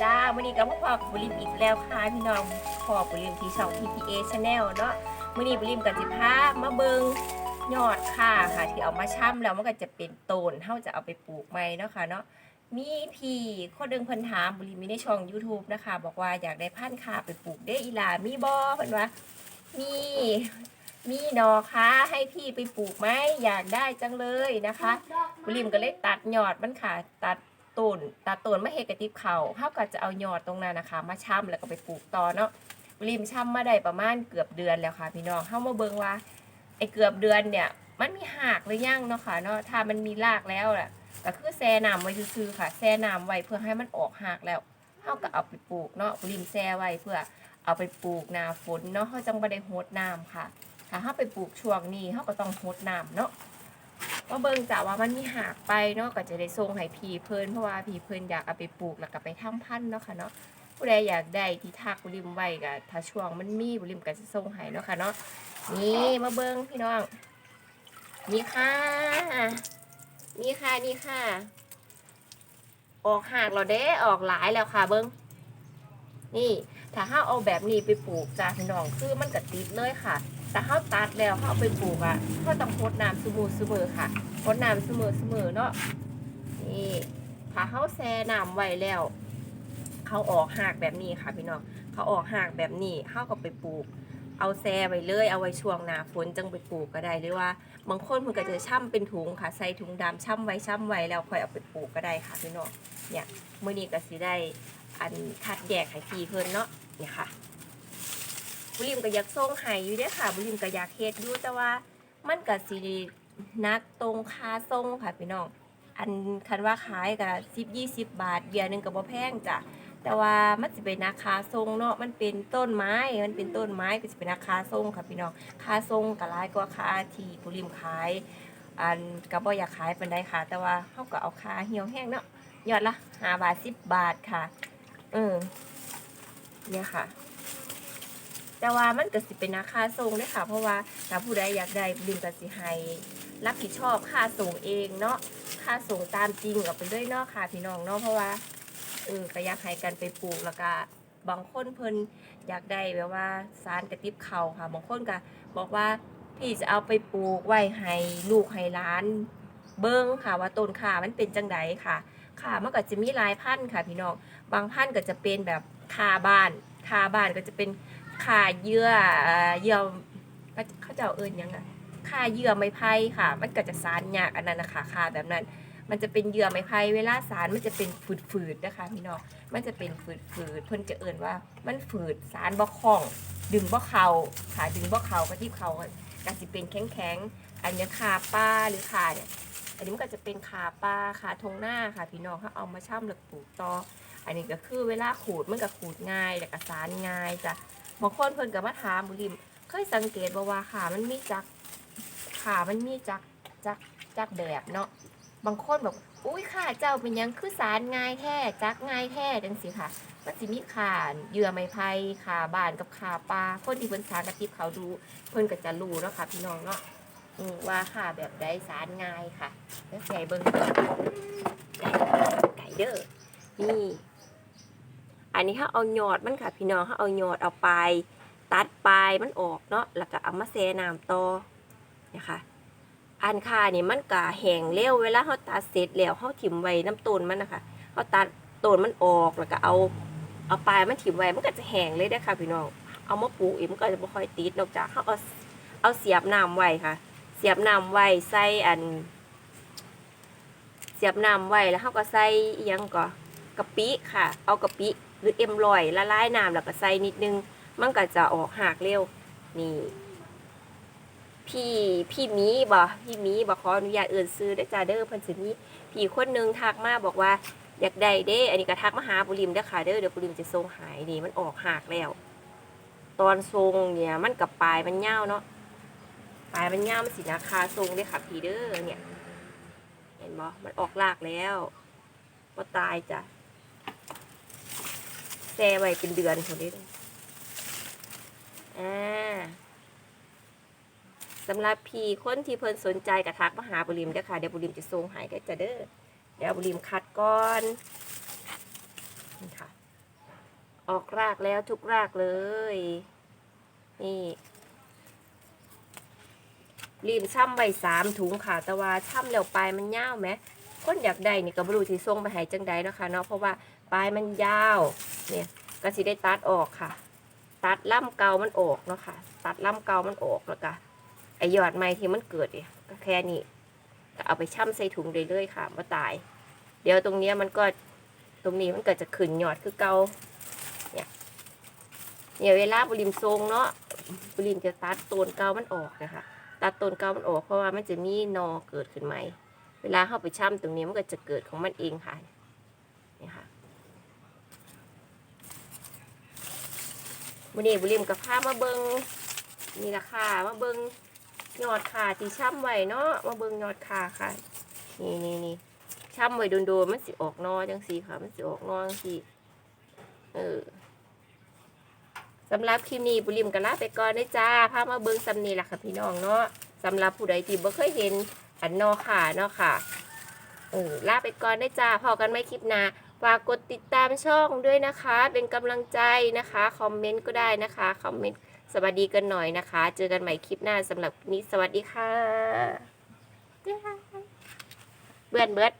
วัสดีจ้าวันนี้ก็มาพบบุริมอีกแล้วค่ะพี่น้องพอบุริมที่ช่อง PPA Channel เนาะวันนี้บุริมกับจิพามาเบิงยอดค่ะค่ะ ที่เอามาช่ำแล้วมันก็จะเป็นโตนเฮาจะเอาไปปลูกใหมเนาะค่ะเนาะมีพี่คนเดิงเพิ่นถามบุริมมีในช่อง YouTube นะคะ บอกว่าอยากได้พันธุ์ค่ะไปปลูกได้อีลามีบ่เพิ่นว่ามีมีดอกค่ะให้พี่ไปปลูกไหมอยากได้จังเลยนะคะบุริมก็เลยตัดยอดมันค่ะ ตัด ต้นตัดต้นมาเฮดกระติบเขาเขาก็จะเอายอดตรงนั้นนะคะ มาช่ำแล้วก็ไปปลูกต่อเนาะริมช่ำมาได้ประมาณเกือบเดือนแล้วค่ะ พี่น้องเข้ามาเบิ่งว่าไอ้เกือบเดือนเนี่ย มันมีหากหรือยังเนาะค่ะเนาะถ้ามันมีรากแล้วแหะก็คือแช่น้ำไว้ซื่อค่ะแช่น้ำไว้เพื่อให้มันออกหากแล้วเขาก็เอาไปปลูกเนาะริมแช่ไว้เพื่อเอาไปปลูกนาฝนเนาะเขาจังบ่ได้โฮดน้ำค่ะ ถ้าเขาไปปลูกช่วงนี้เขาก็ต้องโฮดน้ำเนาะ มาเบิ่งจ้ะว่ามันมีหากไปเนาะก็จะได้ส่งให้พี่เพิ่นเพราะว่าพี่เพิ่นอยากเอาไปปลูกแล้วก็ไปทำพันธุ์เนาะค่ะเนาะผู้ใดอยากได้ที่ทักบุริมไว้ก็ถ้าช่วงมันมีบุริมก็จะส่งให้เนาะค่ะเนาะนี่มาเบิ่งพี่น้องนี่ค่ะนี่ค่ะนี่ค่ะ ออกหากเราเด้ออกหลายแล้วค่ะเบิ่งนี่ ถ้าเฮาเอาแบบนี้ไปปลูกจ้าพี่น้องคือมันก็ติดเลยค่ะ แต่เขาตัดแล้วเขาไปปลูกอะเขาต้องพดน้ำสมูเสมอค่ะพดน้ำเสมอเสมอเนาะนี่ถ้าเขาแช่น้ำไว้แล้วเขาออกหากแบบนี้ค่ะพี่น้องเขาออกหากแบบนี้เขาก็ไปปลูก เอาแช่ไว้เลยเอาไว้ช่วงหน้าฝนจังไปปลูกก็ได้หรือว่าบางคนเพิ่นก็จะช่ำเป็นถุงค่ะใส่ถุงดำช่ำไว้ช่ำไว้แล้วค่อยเอาไปปลูกก็ได้ค่ะพี่น้องเนี่ยเมื้อนี้ก็สิได้อันคัดแยกให้พี่เพิ่นเนาะเนี่ยค่ะ บุริมก็อยากส่งให้อยู่เด้อค่ะ บุริมก็อยากเฮ็ดอยู่แต่ว่ามันก็สินักตรงค่าส่งค่ะพี่น้อง อันคันว่าขายก็10 20บาทเบียร์หนึงก็บ่แพงจ้ะแต่ว่ามันสิเป็นราคาส่งเนาะมันเป็นต้นไม้ มันเป็นต้นไม้ก็สิเป็นราคาส่งค่ะพี่น้องค่าส่งก็หลายกว่าค่าที่บุริมขาย อันก็บ่อยากขายปานใดค่ะ แต่ว่าเฮาก็เอาค่าเหี่ยวแห้งเนาะยอดละ5บาท10บาทค่ะ เออเนี่ยค่ะ แต่ว่ามันก็สิเป็นราคาส่งด้อค่ะ เพราะว่าถ้าผู้ใดอยากได้บินก็สิให้รับผิดชอบค่าส่งเองเนาะค่าส่งตามจริงเอาไปด้วยเนาะค่ะพี่น้องเนาะเพราะว่าเออก็อยากให้กันไปปลูกแล้วก็บางคนเพิ่นอยากได้แบบว่าสารกระติบเขาค่ะบางคนก็บอกว่าพี่จะเอาไปปลูกไว้ให้ลูกให้หลาน เบิ้งค่ะว่าต้นข่ามันเป็นจังไดค่ะข่ามันก็จะมีหลายพันธุ์ค่ะพี่น้องบางพันธุ์ก็จะเป็นแบบข่าบ้านข่าบ้านก็จะเป็น ขาเยื่อเยื่อเขาจะเอาเอิญยังไงขาเยื่อไม้ไผ่ค่ะ มันก็จะสารยากอันนั้นนะคะขาแบบนั้น มันจะเป็นเยื่อไม้ไผ่เวลาสารมันจะเป็นฝืดๆนะคะพี่น้องมันจะเป็นฝืดๆเพิ่นจะเอิญว่า มันฝืดสารบ่คล่อง ดึงบ่เข่าขาดึงบ่เข่าก็ที่เขาก็สิเป็นแข็งๆอันนี้ขาป้าหรือขาเนี่ยอันนี้มันก็จะเป็นขาปลาขาทงหน้าค่ะพี่น้องเขาเอามาช่ำหลักปลูกตออันนี้ก็คือเวลาขูดมันก็ขูดง่ายแล้วก็สารง่ายจ้ะ บางคนเพิ่นก็มาถามบุริม เคยสังเกตบ่ว่าขามันมีจักขามันมีจักจักจักแบบเนาะบางคนบอกอุ้ยขาเจ้าเป็นยังคือสารง่ายแท้จักง่ายแท้จังสิค่ะมันสิมีขาเหยื่อไม้ไผ่ขาบานกับขาปลาคนที่เพิ่นสารกระติบเขาดู เพิ่นก็จะรู้เนาะค่ะพี่น้องเนาะว่าขาแบบใดสารง่ายค่ะ แล้วใส่เบิ่งไก่เด้อนี่ อันนี้ถ้าเอายอดมันค่ะพี่น้องถ้าเอายอดเอาปลายตัดปลายมันออกเนาะแล้วก็เอามาแช่น้ำต่อนะคะอันค่านี่มันก็แห้งเร็วเวลาเขาตัดเสร็จแล้วเขาถิ่มไว้น้ำต้นมันนะคะเขาตัดต้นมันออกแล้วก็เอาเอาปลายมันถิ่มไว้มันก็จะแห้งเลยได้ค่ะพี่น้องเอามาปลูกอีกมันก็จะไม่ค่อยติดนอกจากเขาเอาเอาเสียบน้ำไว้ค่ะ เสียบน้ำไว้ใส่อัน เสียบน้ำไว้แล้วเขาก็ใส่ยังก่อกะปิค่ะ เอากะปิ หรือเอ็มลอยละลายน้ำแล้วก็ใส่นิดนึง มันก็จะออกหากเร็ว นี่ พี่พี่มีบ่พี่มีบ่ขออนุญาตเอื่นซื้อได้จ้าเด้อเพิ่นสิมีพี่คนหนึงทักมาบอกว่าอยากได้เด้ อันนี้ก็ทักมาหาบุริมเด้อค่ะเด้อเดี๋ยวบุริมจะส่งหายนี่มันออกหากแล้ว ตอนทรงเนี่ยมันกับปลายมันยาวเนาะปลายมันยาวมันสิราคาทรงเด้ค่ะพี่เด้อเนี่ย เห็นบ่มันออกรากแล้วบ่ตายจ้ะ ช่ไว้เป็นเดือนคนนี้เลยอ่าสำหรับพี่คนที่เพิ่นสนใจกระทักมาหาบุริมเด้อค่ะ เดี๋ยวบุริมจะส่งห้ได้จะเด้อเดี๋ยวบุริมคัดก่อนนี่ค่ะ ออกรากแล้วทุกรากเลย นี่รีมช่ำใบสามถุงค่ะแต่ว่าช่ำแล้วปลายมันยาไหม คนอยากได้นี่ก็บรูที่ส่งไปให้จังใดเนาะค่ะเนาะเพราะว่าปลายมันยาว เนี่ยก็สิได้ตัดออกค่ะ ตัดล่ำเกามันออกเนาะค่ะ ตัดล่ำเกามันออกแล้วก็ไอยอดใหม่ที่มันเกิดเนี่ยก็แค่นี้ก็เอาไปช่ำใส่ถุงเรื่อยๆค่ะมาตาย เดี๋ยวตรงเนี้ยมันก็ตรงนี้มันเก็จะขึ้นยอดคือเกาเนี่ยเนี่ยเวลาบุริมทรงเนาะบุริมจะตัดต้นเกามันออกนะคะตัดต้นเกามันออกเพราะว่ามันจะมีนอเกิดขึ้นใหม่ เวลาเข้าไปช่ำตรงนี้มันก็จะเกิดของมันเองค่ะนี่ค่ะวันนี้บุริมกับผ้ามาเบิงนี่ราคามาเบิงยอดขาที่ช่ำไว้เนาะมาเบิงยอดขาค่ะ นี่นี่นี่ช่ำไว้โดนๆมันสิออกนอจังสีค่ะ มันสิออกนอจังสีเออสำหรับคลิปนี้บุริมกันลาไปก่อนได้จ้าพามาเบิงซำนี้ล่ะค่ะพี่น้องเนาะสำหรับผู้ใดที่บ่เคยเห็น อันนอค่ะนอค่ะเออลาไปก่อนได้จ้าพอกันไม่คลิปหน้าฝากกดติดตามช่องด้วยนะคะ เป็นกำลังใจนะคะคอมเมนต์ก็ได้นะคะคอมเมนต์สวัสดีกันหน่อยนะคะ เจอกันใหม่คลิปหน้าสำหรับนี้สวัสดีค่ะเบื่อเบิด